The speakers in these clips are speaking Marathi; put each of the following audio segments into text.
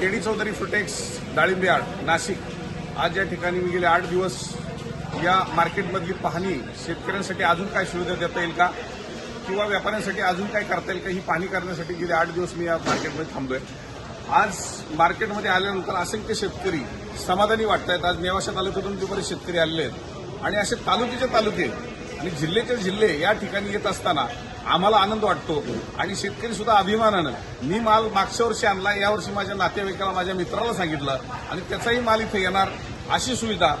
केडी चौधरी फ्रुटेक्स डाळिंबे आर्ट नाशिक. आज या ठिकाणी मी गेले आठ दिवस. या मार्केटमधली पाहणी शेतकऱ्यांसाठी अजून काय सुविधा देता येईल का? किंवा व्यापाऱ्यांसाठी अजून काय करता येईल का? ही पाहणी करण्यासाठी गेले आठ दिवस मी या मार्केटमध्ये थांबलोय. आज मार्केटमध्ये आल्यानंतर असंख्य शेतकरी समाधानी वाटत आहेत आज नेवाशा तालुक्यातून ते बरेच शेतकरी आलेले आहेत. आणि असे तालुक्याचे तालुके आणि जिल्ह्याचे जिल्हे या ठिकाणी येत असताना आम्हाला आनंद वाटतो. आणि शेतकरी सुद्धा अभिमानानं मी माल मागच्या वर्षी आणला यावर्षी माझ्या नातेवाईकाला माझ्या मित्राला सांगितलं आणि त्याचाही माल इथे येणार अशी सुविधा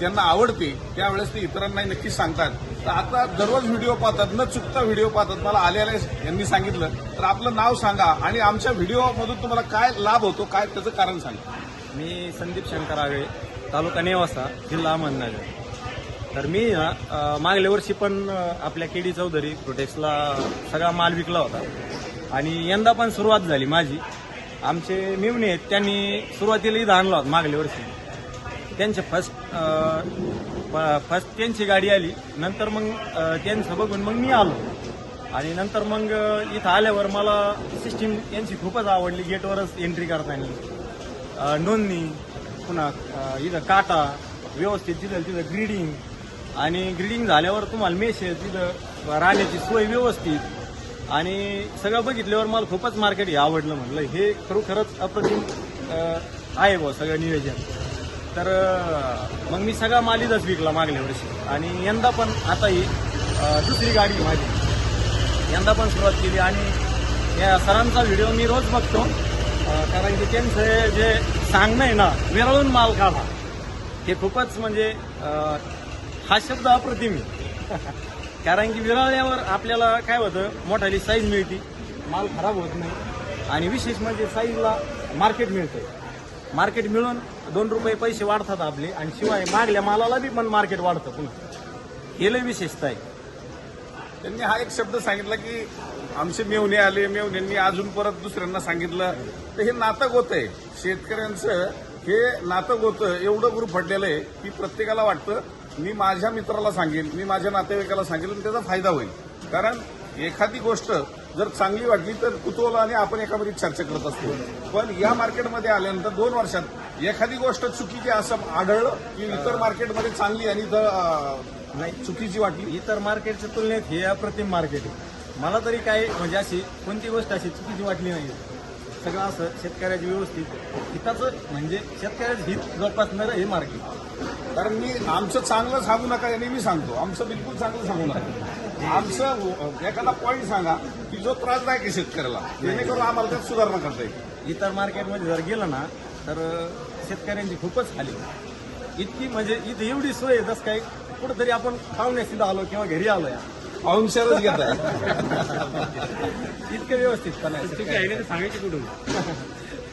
त्यांना आवडते त्यावेळेस ते इतरांनाही नक्कीच सांगतात. तर आता दररोज व्हिडिओ पाहतात न चुकता व्हिडिओ पाहतात. मला आले आले यांनी सांगितलं. तर आपलं नाव सांगा आणि आमच्या व्हिडिओमधून तुम्हाला काय लाभ होतो काय त्याचं कारण सांगा. मी संदीप शंकर आगळे तालुका नेवासा जिल्हा अहमदनगर. तर मी ना मागल्या वर्षी पण आपल्या केडी चौधरी प्रोटेक्सला सगळा माल विकला होता. आणि यंदा पण सुरुवात झाली माझी. आमचे मिवणे आहेत त्यांनी सुरुवातीला इथं आणला होता मागल्या वर्षी. त्यांचे फर्स्ट फर्स्ट त्यांची गाडी आली. नंतर मग त्यांचं बघून मग मी आलो. आणि नंतर मग इथं आल्यावर मला सिस्टीम यांची खूपच आवडली. गेटवरच एंट्री करताना नोंदणी पुन्हा इथं काटा व्यवस्थित तिथं तिथं ग्रीडिंग आणि ग्रीडिंग झाल्यावर तुम्हाला मेसेज तिथं राहण्याची सोय व्यवस्थित. आणि सगळं बघितल्यावर मला खूपच मार्केट हे आवडलं म्हटलं हे खरोखरच अप्रतिम आहे बुवा सगळं नियोजन. तर मग मी सगळा माल इथंच विकला मागल्या वर्षी. आणि यंदा पण आता ही दुसरी गाडी माझी. यंदा पण सुरुवात केली आणि या सरांचा व्हिडिओ मी रोज बघतो. कारण की त्यांचं जे सांगणं आहे ना विरळून माल काढा. हे खूपच म्हणजे हा शब्द अप्रतिम आहे. कारण की विरळल्यावर आपल्याला काय होतं मोठाली साईज मिळते माल खराब होत नाही. आणि विशेष म्हणजे साईजला मार्केट मिळतं मार्केट मिळून दोन रुपये पैसे वाढतात आपले आणि शिवाय मागल्या मालाला बी पण मार्केट वाढतं पुन्हा हे लय विशेषता आहे. त्यांनी हा एक शब्द सांगितला की आमचे मेवणे आले मेवण्यांनी अजून परत दुसऱ्यांना सांगितलं. तर हे नातं गोत आहे. शेतकऱ्यांचं हे नातं गोतं एवढं गुरु पडलेलं आहे की प्रत्येकाला वाटतं मी माझ्या मित्राला सांगेल मी माझ्या नातेवाईकाला सांगेल आणि त्याचा फायदा होईल. कारण एखादी गोष्ट जर चांगली वाटली तर कुतूहल आणि आपण एकामध्ये चर्चा करत असतो. पण या मार्केटमध्ये आल्यानंतर दोन वर्षात एखादी गोष्ट चुकीची असं आढळलं की इतर मार्केटमध्ये चांगली आणि नाही चुकीची वाटली. इतर मार्केटच्या तुलनेत हे अप्रतिम मार्केट आहे. मला तरी काय म्हणजे अशी कोणती गोष्ट अशी चुकीची वाटली नाही सगळं असं शेतकऱ्याची व्यवस्थित. हिताचं म्हणजे शेतकऱ्याचं हित जोपासणारं हे मार्केट. कारण मी आमचं चांगलं सांगू नका याने मी सांगतो. आमचं बिलकुल चांगलं सांगू नका. आमचं एखादा पॉईंट सांगा की जो त्रासदायक आहे शेतकऱ्याला. जेणेकरून आम्हाला त्यात सुधारणा करता येईल. इतर मार्केटमध्ये जर गेलं ना तर शेतकऱ्यांची खूपच खाली. इतकी म्हणजे इथं एवढी सोय आहे जसं काय कुठंतरी आपण पाहुण्यास आलो किंवा घरी आलो या पाहुणचारच घेत आहे इतकं व्यवस्थित चुकी आहे. सांगायची कुठून?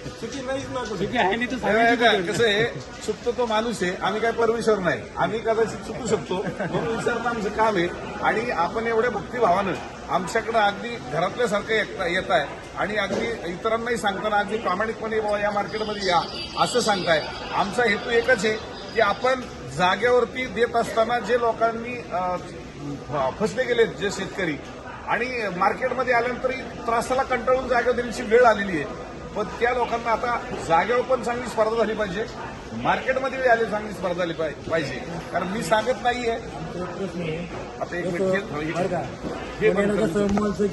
चुकी नाहीच ना कुठे? चुकी आहे ना तर हे सांगायची बघा, कुठून कसं आहे चुकतो तो माणूस आहे आम्ही काय परमेश्वर नाही. आम्ही कदाचित चुकू शकतो म्हणून विचारणं आमचं काम आहे. आणि आपण एवढ्या भक्तिभावानं आमच्याकडे अगदी घरातल्यासारखं येत- येत आहे. आणि अगदी इतरांनाही सांगताना अगदी प्रामाणिकपणे बाबा या मार्केटमध्ये या असं सांगताय. आमचा हेतू एकच आहे की आपण जागेवरती देत असताना जे लोकांनी अं, फसले गेलेत जे शेतकरी आणि मार्केटमध्ये आल्यानंतरही त्रासाला कंटाळून जागेवर देण्याची वेळ आलेली आहे. पण त्या लोकांना आता जागेवर पण चांगली स्पर्धा झाली पाहिजे. मार्केटमध्ये आली चांगली स्पर्धा झाली पाहि- पाहिजे. कारण मी सांगत नाहीये. आता एक मिनिट हे-